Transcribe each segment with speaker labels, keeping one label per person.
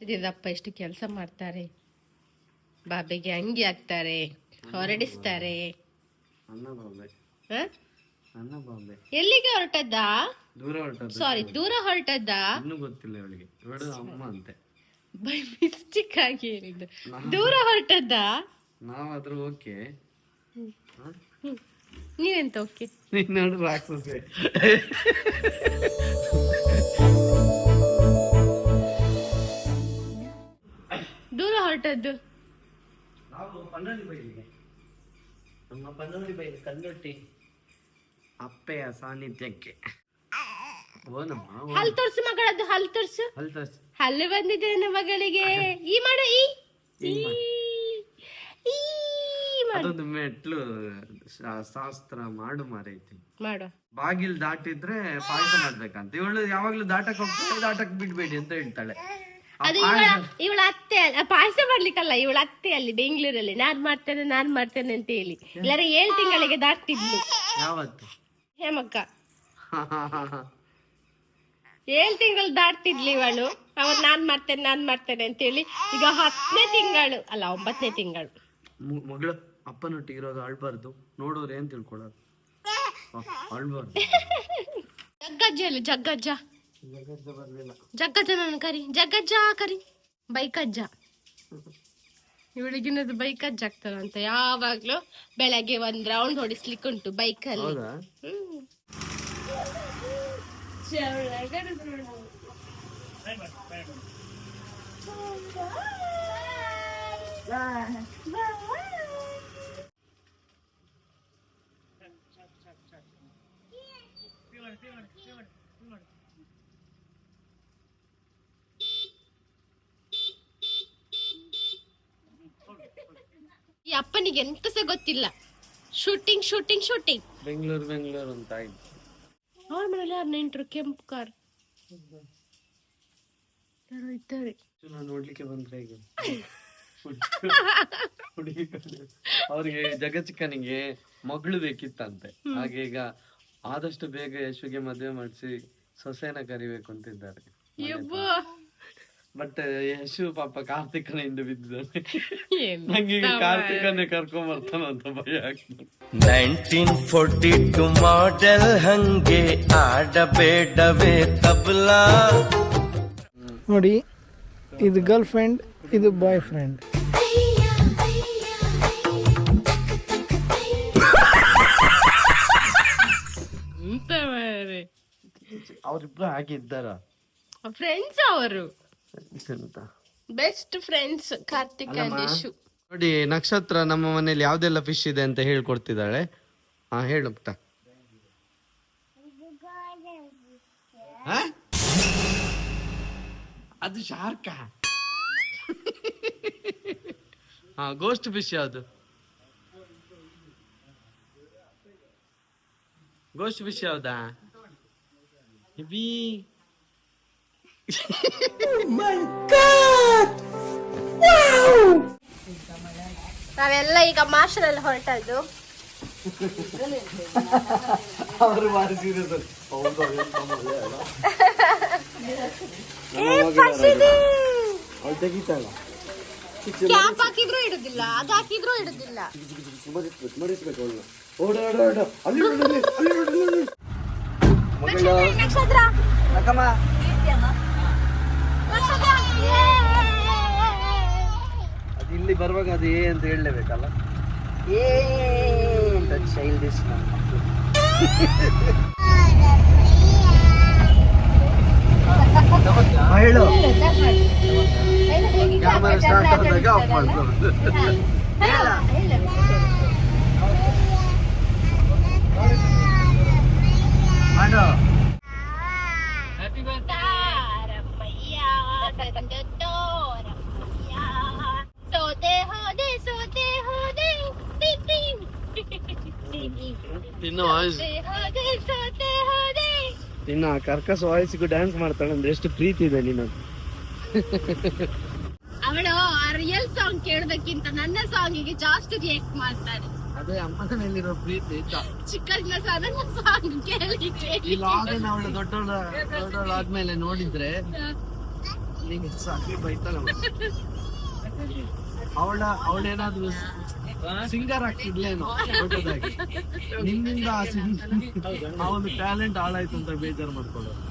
Speaker 1: ಇದಿದಪ್ಪ ಎಷ್ಟು ಕೆಲಸ ಮಾಡ್ತಾರೆ. ಬಾಬೆಗೆ ಅಂಗಿ ಹಾಕ್ತಾರೆ ಹೊರಡಿಸ್ತಾರೆ. ಎಲ್ಲಿಗೆ ಹೊರಟದ್ದ? ಸಾರಿ ದೂರ ಹೊರಟದ್ದ?
Speaker 2: ಗೊತ್ತಿಲ್ಲ ಅಂತೆ.
Speaker 1: ಬೈ ಮಿಸ್ಟೇಕ್ ಆಗಿ ಹೇಳಿದ್ದು. ದೂರ ಹೊರಟದ್ದ?
Speaker 2: ನಾವಾದ್ರೂ ಓಕೆ.
Speaker 1: ನೀವೆಂತ ಓಕೆ?
Speaker 2: ನೀನ್ ನೋಡು ರಾಕ್ಷಸೆ.
Speaker 1: ದೂರ ಹೊರಟದ್ದು
Speaker 2: ನಾವು ಪನ್ನೊಂದು ಬೈಲಿಗೆ ನಮ್ಮ ಪನ್ನೊಂದು ಬೈಲಿ ಕಲ್ಲೊಟ್ಟಿ ಅಪ್ಪೆಯ ಸಾನ್ನಿಧ್ಯಕ್ಕೆ.
Speaker 1: ಹಲ್ ತೋರ್ಸು ಮಗಳದ್ದು ಹಲ್ ತೋರ್ಸು.
Speaker 2: ಅಲ್ಲಿ ತೋರ್ಸು.
Speaker 1: ಹಲ್ಲು ಬಂದಿದೆ ನನ್ನ ಮಗಳಿಗೆ. ಈ ಮಾಡು ಈ.
Speaker 2: ಅದೊಂದು ಮೆಟ್ಲು ಶಾಸ್ತ್ರ ಮಾಡು ಮಾರೈತಿ.
Speaker 1: ಮಾಡು.
Speaker 2: ಬಾಗಿಲ್ ದಾಟಿದ್ರೆ ಪಾಯಸ ಮಾಡ್ಬೇಕಂತ. ಇವಳು ಯಾವಾಗ್ಲೂ ದಾಟಕ್ ಹೋಗ್ತಾಳೆ ದಾಟಕ್ ಬಿಡ್ಬೇಡಿ ಅಂತ ಹೇಳ್ತಾಳೆ.
Speaker 1: ಅದು ಇವಳ ಇವಳ ಅತ್ತೆ ಪಾಯಸ ಮಾಡ್ಲಿಕ್ಕಲ್ಲ ಇವಳ ಅತ್ತೆ ಅಲ್ಲಿ ಬೆಂಗಳೂರಲ್ಲಿ. ನಾನ್ ಮಾಡ್ತೇನೆ ನಾನ್ ಮಾಡ್ತೇನೆ ಅಂತ ಹೇಳಿ. ಇಲ್ಲಾರ ಏಳು ತಿಂಗಳಿಗೆ ದಾಟ್ತಿದ್ಲು.
Speaker 2: ಯಾವತ್ತು?
Speaker 1: ಹೇಮಕ್ಕ. ಏಳು ತಿಂಗಳು ದಾಟ್ತಿದ್ಲಿ ಇವಳು. ಅವಳು ನಾನ್ ಮಾಡ್ತೇನೆ ನಾನ್ ಮಾಡ್ತೇನೆ ಅಂತ ಹೇಳಿ ಈಗ ಹತ್ತನೇ ತಿಂಗಳು ಅಲ್ಲ ಒಂಬತ್ತನೇ ತಿಂಗಳು.
Speaker 2: ಮಗಳು ಅಪ್ಪನೊಟ್ಟಿಗೆ ಇರೋದು ಅಳ್ಬಾರ್ದು. ನೋಡೋರು ಏನ್ ತಿಳ್ಕೊಳ್ಳೋದು? ಅಳ್ಬಾರ್ದು.
Speaker 1: ಜಗ್ಗಜ್ಜ ಅಲ್ಲ ಜಗ್ಗಜ್ಜ.
Speaker 2: ಜಗಜ್ಜ ಬರ್ಲಿಲ್ಲ.
Speaker 1: ಜಗ್ಗಜ್ಜ ನಾನು ಕರಿ ಜಗ್ಗಜ್ಜ ಕರಿ. ಬೈಕಜ್ಜ. ಇವಳಿಗಿನದು ಬೈಕಜ್ಜ ಆಗ್ತಾರಂತ ಯಾವಾಗ್ಲೂ ಬೆಳಗ್ಗೆ ಒಂದ್ ರೌಂಡ್ ಹೊಡಿಸ್ಲಿಕ್ಕೆ ಉಂಟು ಬೈಕಲ್ಲಿ.
Speaker 2: ಹೌದಾ?
Speaker 1: ಹ್ಮ್. ಈ ಅಪ್ಪನಿಗೆ ಎಂತಸ ಸಹ ಗೊತ್ತಿಲ್ಲ. Shooting shooting shooting
Speaker 2: Bengaluru Bengaluru ಅಂತ ಆಯ್ತು.
Speaker 1: ಅವ್ರ ಮನೇಲಿ ಯಾರು ನೆಂಟ್ರು ಕೆಂಪು ಕಾರ್. ಯಾರೋ ಇದ್ದಾರೆ.
Speaker 2: ನೋಡ್ಲಿಕ್ಕೆ ಬಂದ್ರೆ ಈಗ. ಹುಡುಗಿ ಅವ್ರಿಗೆ ಜಗಚಿಕ್ಕನಿಗೆ ಮಗಳು ಬೇಕಿತ್ತಂತೆ. ಹಾಗೆ ಈಗ ಆದಷ್ಟು ಬೇಗ ಯಶುಗೆ ಮದುವೆ ಮಾಡಿಸಿ ಸೊಸೆನ ಕರಿಬೇಕು ಅಂತಿದ್ದಾರೆ.
Speaker 1: ಯಬ್ಬೋ
Speaker 2: ಬಟ್ ಯಶು ಪಾಪ ಕಾರ್ತಿಕನ ಹಿಂದೆ ಬಿದ್ದಿದ್ದಾನೆ. ನಂಗೆ ಈಗ ಕಾರ್ತಿಕನೇ ಕರ್ಕೊಂಡ್ ಬರ್ತಾನ ಅಂತ ಭಯ ಆಗ್ತದೆ.
Speaker 3: ನೈನ್ಟೀನ್ ಫೋರ್ಟಿ ಟು ಮಾಡೆಲ್ ಹಂಗೆ ಆಡಬೇಡವೇ ತಬಲಾ.
Speaker 4: ನೋಡಿ ಇದು ಗರ್ಲ್ ಫ್ರೆಂಡ್ ಇದು ಬಾಯ್ ಫ್ರೆಂಡ್.
Speaker 2: ಅವ್ರಿಬ್ರು ಹಾಗೆ ಇದ್ದಾರ?
Speaker 1: ಫ್ರೆಂಡ್ಸ್ ಅವರು. ಬೆಸ್ಟ್ ಫ್ರೆಂಡ್ಸ್ ಕಾರ್ತಿಕ್ ಅಂಡ್
Speaker 2: ನೋಡಿ ನಕ್ಷತ್ರ ನಮ್ಮ ಮನೆಯಲ್ಲಿ ಯಾವ್ದೆಲ್ಲ ಫಿಶ್ ಇದೆ ಅಂತ ಹೇಳ್ಕೊಡ್ತಿದ್ದಾಳೆ. ಹಾ ಹೇಳು ಪುಟ್ಟ. ಅದು ಶಾರ್ಕ. ಹಾ ಗೋಸ್ಟ್ ಫಿಶ್ ಯಾವುದು? ಗೋಸ್ಟ್ ಫಿಶ್ ಯಾವ್ದಾ? ಹೆವಿ
Speaker 1: ನಾವೆಲ್ಲ ಈಗ ಮಾರ್ಷಲ್ ಹೊರಟದ್ದು.
Speaker 2: ಅವರು ಬಾರಿ ಸೀರಿಯಸ್ ಅವ್ಳು ತೆಗಿತಾಳ
Speaker 1: ಕ್ಯಾಪ್ ಹಾಕಿದ್ರು ಇಡುದಿಲ್ಲ ಅದು ಹಾಕಿದ್ರು ಇಡುದಿಲ್ಲ
Speaker 2: ಅವಳನ್ನ ಓಡ ಓಡ ಓಡ ಅಲ್ಲಿ ನೋಡು, ಅಲ್ಲಿ ಅಲ್ಲಿ ನೋಡು, ಅಲ್ಲಿ ನೋಡು. ಮಗಳ
Speaker 1: ನಕ್ಷತ್ರ
Speaker 2: ಅಕ್ಕಮ್ಮ
Speaker 1: ನಕ್ಷತ್ರ
Speaker 2: ಅದು ಇಲ್ಲಿ ಬರುವಾಗ ಅದು ಏ ಅಂತ ಹೇಳಲೇಬೇಕಲ್ಲ? ಏ ಅಂತ ಚೈಲ್ಡಿಶ್ ಹೇಳು. ಕ್ಯಾಮರಾ ಸ್ಟಾರ್ಟ್ ಆದಾಗ ಆಫ್ ಮಾಡ್ಕೊಳ್ಳೋದು ಮಾಡು
Speaker 1: ಸೋತೆ ಹೋದೆ ಸೋತೆ ಹೋದೆ
Speaker 2: ಇನ್ನು ವಾಯ್ಸ್ ಕರ್ಕಸ್ ವಾಯ್ಸ್ಗೂ ಡ್ಯಾನ್ಸ್ ಮಾಡ್ತಾಳೆ ಅಂದ್ರೆ ಎಷ್ಟು ಪ್ರೀತಿ ಇದೆ ನಿನ್ನ
Speaker 1: ಅವಳು ಆ ರಿಯಲ್ ಸಾಂಗ್ ಕೇಳೋದಕ್ಕಿಂತ ನನ್ನ ಸಾಂಗಿಗೆ ಜಾಸ್ತಿ ರಿಯಾಕ್ಟ್ ಮಾಡ್ತಾಳೆ.
Speaker 2: ಅದೇ ಅಮ್ಮನ ಮೇಲಿರೋ ಪ್ರೀತಿ
Speaker 1: ನನ್ನ ಸಾಂಗ್ ಕೇಳಿ
Speaker 2: ಅವಳು ದೊಡ್ಡವಳ ದೊಡ್ಡವಳು ಆದ್ಮೇಲೆ ನೋಡಿದ್ರೆ ನಿಂಗೆ ಸಾಕಿ ಬೈತಾಳೆ ಅವಳ ಅವಳೇನಾದ್ರೂ ಸಿಂಗರ್ ಆಗ್ತಿದ್ಲೇನೋ ದೊಡ್ಡದಾಗಿ. ನಿಮ್ಮಿಂದ ಆ ಸಿಂಗ್ ಆ ಒಂದು ಟ್ಯಾಲೆಂಟ್ ಹಾಳಾಯ್ತು ಅಂತ ಬೇಜಾರು ಮಾಡ್ಕೊಳ್ಳೋದು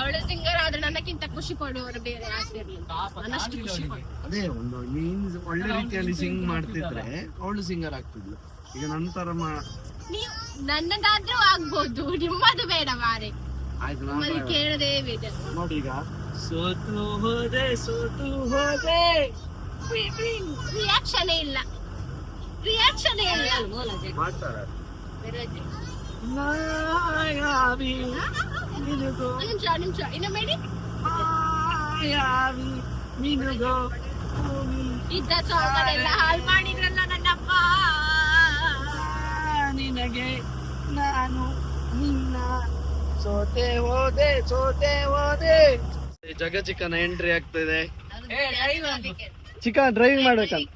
Speaker 1: ಅವಳು ಸಿಂಗರ್ ಆದ್ರೆ ನನ್ನಕ್ಕಿಂತ ಖುಷಿ ಪಡುವವರು ಬೇರೆ ಯಾರು ನನ್ನಷ್ಟು ಖುಷಿ
Speaker 2: ಅದೇ ಒಂದು ಮೀನ್ಸ್ ಒಳ್ಳೆ ರೀತಿಯಲ್ಲಿ ಸಿಂಗ್ ಮಾಡ್ತಿದ್ರೆ ಅವಳು ಸಿಂಗರ್ ಆಗ್ತಿದ್ಲು. ಈಗ ನಂತರ ಮಾ
Speaker 1: ನೀವು ನನ್ನದಾದ್ರೂ ಆಗ್ಬೋದು ನಿಮ್ಮದು ಬೇಡ ಮಾರೆ.
Speaker 2: ಆಯ್ತು
Speaker 1: ನಿಮ್ಮದು ಕೇಳದೆ
Speaker 2: ನೋಡಿ ಈಗ. ಸೋತು ಹೋದೆ ಸೋತು ಹೋದೆ.
Speaker 1: ರಿಯಾಕ್ಷನ್ ಇಲ್ಲ. ರಿಯಾಕ್ಷನ್ ನಿಮಿಷ ನಿಮಿಷ. ಇನ್ನು ಮೇಡಿ
Speaker 2: ಮಾಯಾವಿ ನಿನಗೋ.
Speaker 1: ಇದ್ದ ಸಾಂಗ್ ಎಲ್ಲ ಹಾಳು ಮಾಡಿದ್ರಲ್ಲ ನನ್ನಪ್ಪ
Speaker 2: ನಿನಗೆ ನಾನು ನಿನ್ನ ಸೋತೆ ಹೋದೆ ಸೋತೆ ಹೋದೆ. ಜಗ ಚಿಕನ್ ಎಂಟ್ರಿ ಆಗ್ತಿದೆ. ಚಿಕನ್ ಡ್ರೈವಿಂಗ್ ಮಾಡ್ಬೇಕಂತ.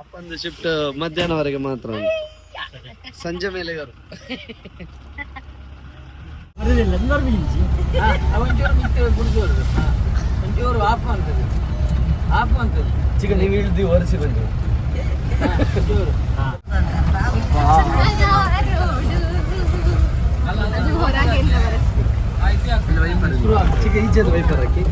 Speaker 2: ಅಪ್ಪಂದು ಶಿಫ್ಟ್ ಮಧ್ಯಾಹ್ನವರೆಗೆ ಮಾತ್ರ ಸಂಜೆ ಮೇಲೆ ಇವರು.
Speaker 5: ಒಂಚೂರು ಆಫ್ ಅಂತದ್ದು ಆಫ್ ಅಂತದ್ದು
Speaker 2: ಚಿಕ್ಕ ನೀವು ಇಳಿದು ಒರೆಸಿ ಬಂದು
Speaker 1: ಅದು ಹೊರಗೆಲ್ಲ ಬರೆಸ್ಬೇಕು
Speaker 2: ಚಿಕ್ಕ ಈಚೆದು ವೈಪರ್ ಹಾಕಿ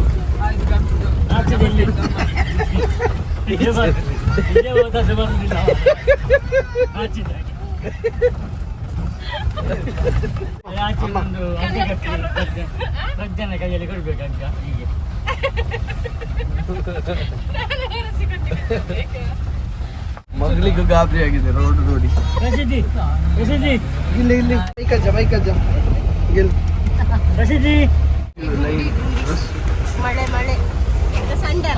Speaker 5: ಕೈಯಲ್ಲಿ ಕೊಡ್ಬೇಕಂತ ಹೀಗೆ.
Speaker 2: ಮಗಳಿಗೂ ಗಾಬರಿ ಆಗಿದೆ ರೋಡ್ ನೋಡಿ.
Speaker 5: ರಶೀದಿ ರಶೀದಿ
Speaker 2: ಇಲ್ಲಿ ಇಲ್ಲಿ. ಬೈಕಜ್ಜ ಬೈಕಜ್ಜ ಇಲ್ಲಿ
Speaker 5: ರಶೀದಿ
Speaker 1: ಮಳೆ ಮಳೆ ಸಂಡೆ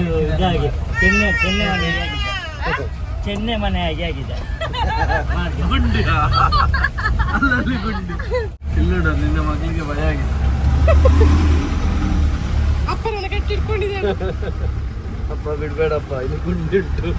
Speaker 5: ಇದು ಇದಾಗಿ ಚೆನ್ನೆ ಚೆನ್ನೆ ಮನೆ ಆಗಿದೆ ಚೆನ್ನೆ ಮನೆ ಆಗಿ ಆಗಿದೆ ಮಾಡಿ.
Speaker 2: ಗುಂಡಿ ಅಲ್ಲಲ್ಲಿ ಗುಂಡಿ ಇಲ್ಲಿ ನೋಡು ನಿನ್ನ ಮಗಳಿಗೆ ಭಯ ಆಗಿದೆ
Speaker 1: ಅಪ್ಪ ನನ್ನ ಕಟ್ಟಿ ಇಟ್ಕೊಂಡಿದ್ದೇನೆ
Speaker 2: ಅಪ್ಪ ಬಿಡ್ಬೇಡಪ್ಪ ಇಲ್ಲಿ ಗುಂಡಿಟ್ಟು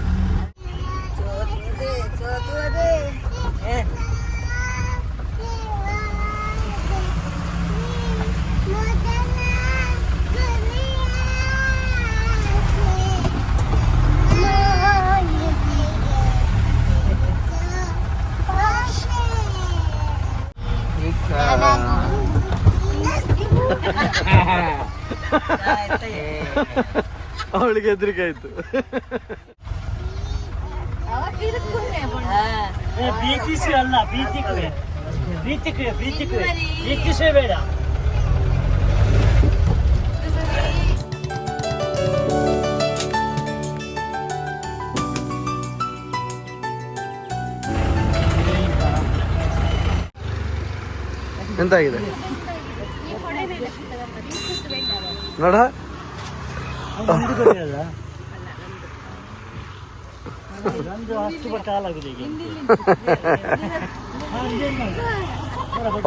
Speaker 2: ಅವಳಿಗೆ ಹೆದರಿಕೆ ಆಯ್ತು.
Speaker 5: ಏ, ಪ್ರೀತಿಸು ಅಲ್ಲ ಪ್ರೀತಿಕುವೆ ಪ್ರೀತಿಕುವೆ ಪ್ರೀತಿಕುವೆ ಪ್ರೀತಿಸುವೆ ಬೇಡ.
Speaker 2: ಎಂತಾಗಿದೆ? ನೋಡ.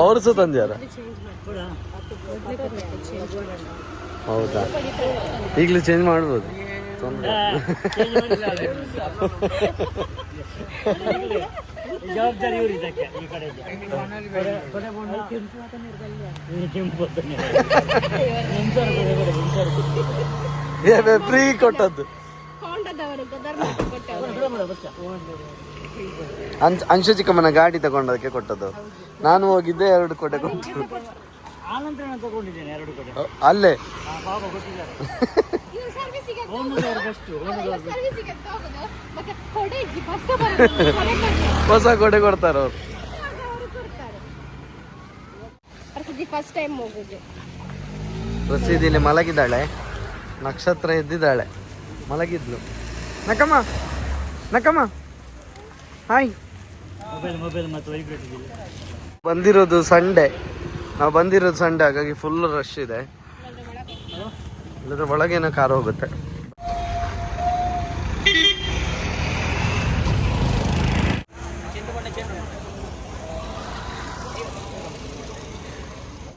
Speaker 2: ಅವ್ರು ಸಹ ತಂದ್ಯಾರ
Speaker 5: ಕೊಡ.
Speaker 2: ಹೌದಾ? ಈಗಲೂ ಚೇಂಜ್ ಮಾಡ್ಬೋದು.
Speaker 5: ಜವಾಬ್ದಾರಿ ಇವರು ಇದಕ್ಕೆ ಈ ಕಡೆ ಕೆಂಪು ಕೆಂಪು
Speaker 2: ಫ್ರೀ ಕೊಟ್ಟದ್ದು. ಅಂಶ ಚಿಕ್ಕಮ್ಮನ ಗಾಡಿ ತಗೊಂಡದಕ್ಕೆ ಕೊಟ್ಟದ್ದು. ನಾನು ಹೋಗಿದ್ದೆ ಎರಡು ಕೋಟೆ ಕೊಟ್ಟು ಅಲ್ಲೇ. ಹೊಸ ಕೋಟೆ ಕೊಡ್ತಾರ ಅವ್ರು.
Speaker 1: ಪ್ರಸಿದ್ಧಿ ಫಸ್ಟ್ ಟೈಮ್ ಹೋಗುದು.
Speaker 2: ಪ್ರಸಿದ್ಧಿ ಇಲ್ಲಿ ಮಲಗಿದ್ದಾಳೆ. ನಕ್ಷತ್ರ ಎದ್ದಿದ್ದಾಳೆ. ಮಲಗಿದ್ಲು. ನಕಮ್ಮ ನಕಮ್ಮ. ಹಾಯ್. ಬಂದಿರೋದು ಸಂಡೇ ನಾವು ಬಂದಿರೋದು ಸಂಡೇ ಹಾಗಾಗಿ ಫುಲ್ ರಶ್ ಇದೆ. ಇಲ್ಲದ್ರೆ ಒಳಗೇನೋ ಕಾರ್ ಹೋಗುತ್ತೆ.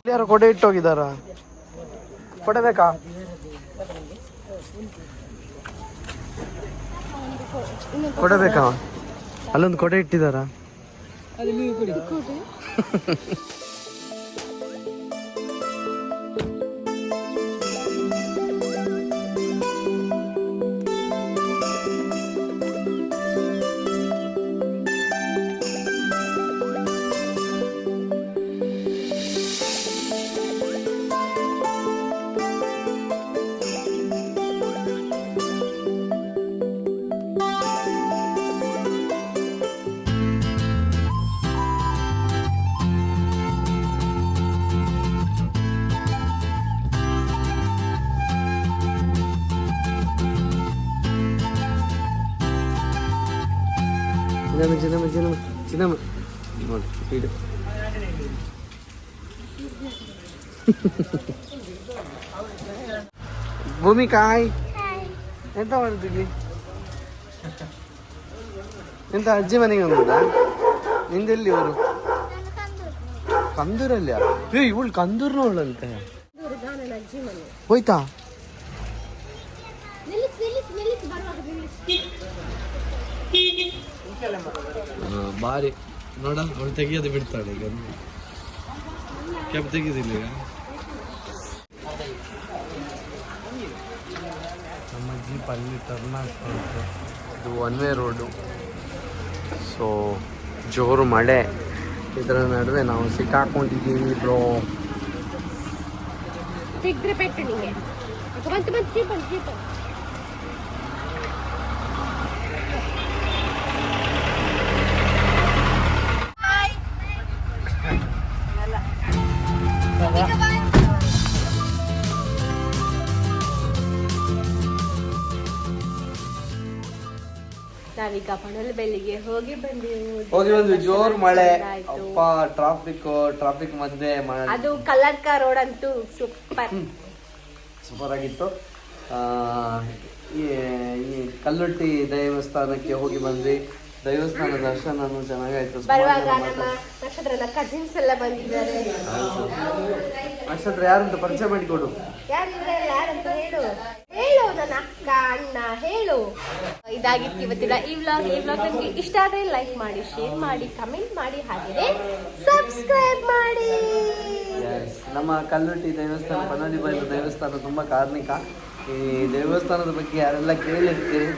Speaker 2: ಯಾರು ಕೊಡೆ ಇಟ್ಟು ಹೋಗಿದಾರ ಕೊಡೆ ಬೇಕಾ ಕೊಡೆ ಬೇಕಾ ಅಲ್ಲೊಂದು ಕೊಡೆ. ಇಟ್ಟಿದಾರಾ
Speaker 4: ಅದು ನೀವು ಕುಡಿ
Speaker 2: ಚಿನ್ನಮ್ಮ ಚಿನ್ನಮ್ಮ ಚಿನ್ನಮ್ಮ ಚಿನ್ನಮ್ಮ ನೋಡಿ ಇಡು ಭೂಮಿಕಾಯ್ ಎಂತ ಮಾಡ್ತಿದ್ವಿ ಎಂತ ಅಜ್ಜಿ ಮನೆಗೆ ಬಂದದಾ ನಿಂದೆಲ್ಲಿ ಇವರು ಕಂದೂರಲ್ಲಿ ಏ ಇವಳು ಕಂದೂರ್ನವಳಂತೆ ಹೋಯ್ತಾ ಬಾರಿ. ನೋಡ ಅವಳು ತೆಗಿಯೋದು ಬಿಡ್ತಾಳೆ ಈಗ. ಕ್ಯಾಪ್ ತೆಗಿಯೋದಿಲ್ಲ ಈಗ. ನಮ್ಮ ಜೀಪ್ ಅಲ್ಲಿ ಟರ್ನ್ ಆಗ್ತಾ ಇದು ಒನ್ ವೇ ರೋಡು ಸೊ ಜೋರು ಮಳೆ. ಇದರ ನಡುವೆ ನಾವು ಸಿಕ್ಕಾಕೊಂಡಿದ್ದೀವಿ ಬ್ರೋ
Speaker 1: ಸಿಗ್ರೆ ಪೆಟ್ಟು ನಿಮಗೆ ಬಂತು ಬಂತು ಜೀಪ್ ಬಂತು ಜೀಪ್ ನಾವೀಗ ಹೋಗಿ ಬಂದ್ವಿ.
Speaker 2: ಹೋಗಿ ಒಂದು ಜೋರು ಮಳೆ. ಅಪ್ಪ ಟ್ರಾಫಿಕ್ ಟ್ರಾಫಿಕ್ ಮಧ್ಯೆ ಮಳೆ.
Speaker 1: ಅದು ಕಲ್ಲಡ್ಕ ರೋಡ್ ಅಂತೂ ಸೂಪರ್
Speaker 2: ಸೂಪರ್ ಆಗಿತ್ತು. ಈ ಕಲ್ಲುಟ್ಟಿ ದೇವಸ್ಥಾನಕ್ಕೆ ಹೋಗಿ ಬಂದ್ವಿ. ದೇವಸ್ಥಾನ ದರ್ಶನನು ಚೆನ್ನಾಗಾಯ್ತು
Speaker 1: ಬರುವಾಗ ನಮ್ಮ ನಕ್ಷತ್ರದ ಕಸಿನ್ಸ್ ಎಲ್ಲ ಬಂದಿದ್ದಾರೆ.
Speaker 2: ನಕ್ಷತ್ರ ಯಾರಂತ ಪರಿಚಯ ಮಾಡಿಕೊಡು.
Speaker 1: ಯಾರಿದ್ರೆ ಯಾರಂತ ಹೇಳು. ಹೇಳು ನನ್ನ ಅಕ್ಕ ಅಣ್ಣ ಹೇಳು. ಇದಾಗಿತ್ತು ಇವತ್ತಿನ ಈ ವ್ಲಾಗ್ ಈ ವ್ಲಾಗ್ ನಿಮಗೆ ಇಷ್ಟ ಆದರೆ ಲೈಕ್ ಮಾಡಿ ಶೇರ್ ಮಾಡಿ ಕಮೆಂಟ್ ಮಾಡಿ ಹಾಗೆಯೇ ಸಬ್ಸ್ಕ್ರೈಬ್ ಮಾಡಿ.
Speaker 2: ನಮ್ಮ ಕಲ್ಲುಟ್ಟಿ ದೇವಸ್ಥಾನ ಪನ್ನಡಿ ಬೈಲು ದೇವಸ್ಥಾನ ತುಂಬ ಕಾರ್ಮಿಕ. ಈ ದೇವಸ್ಥಾನದ ಬಗ್ಗೆ ಯಾರೆಲ್ಲ ಕೇಳಿರ್ತೀರಿ?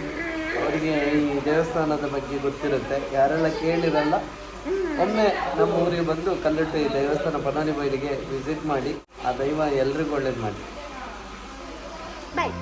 Speaker 2: ಅವರಿಗೆ ಈ ದೇವಸ್ಥಾನದ ಬಗ್ಗೆ ಗೊತ್ತಿರುತ್ತೆ. ಯಾರೆಲ್ಲ ಕೇಳಿರಲ್ಲ, ಒಮ್ಮೆ ನಮ್ಮ ಊರಿಗೆ ಬಂದು ಕಲ್ಲುಟ್ಟಿ ದೇವಸ್ಥಾನ ಪನ್ನಡಿ ಬೈಲಿಗೆ ವಿಸಿಟ್ ಮಾಡಿ, ಆ ದೈವ ಎಲ್ರಿಗೂ ಒಳ್ಳೇದು ಮಾಡಿ.
Speaker 1: ಬಾಯ್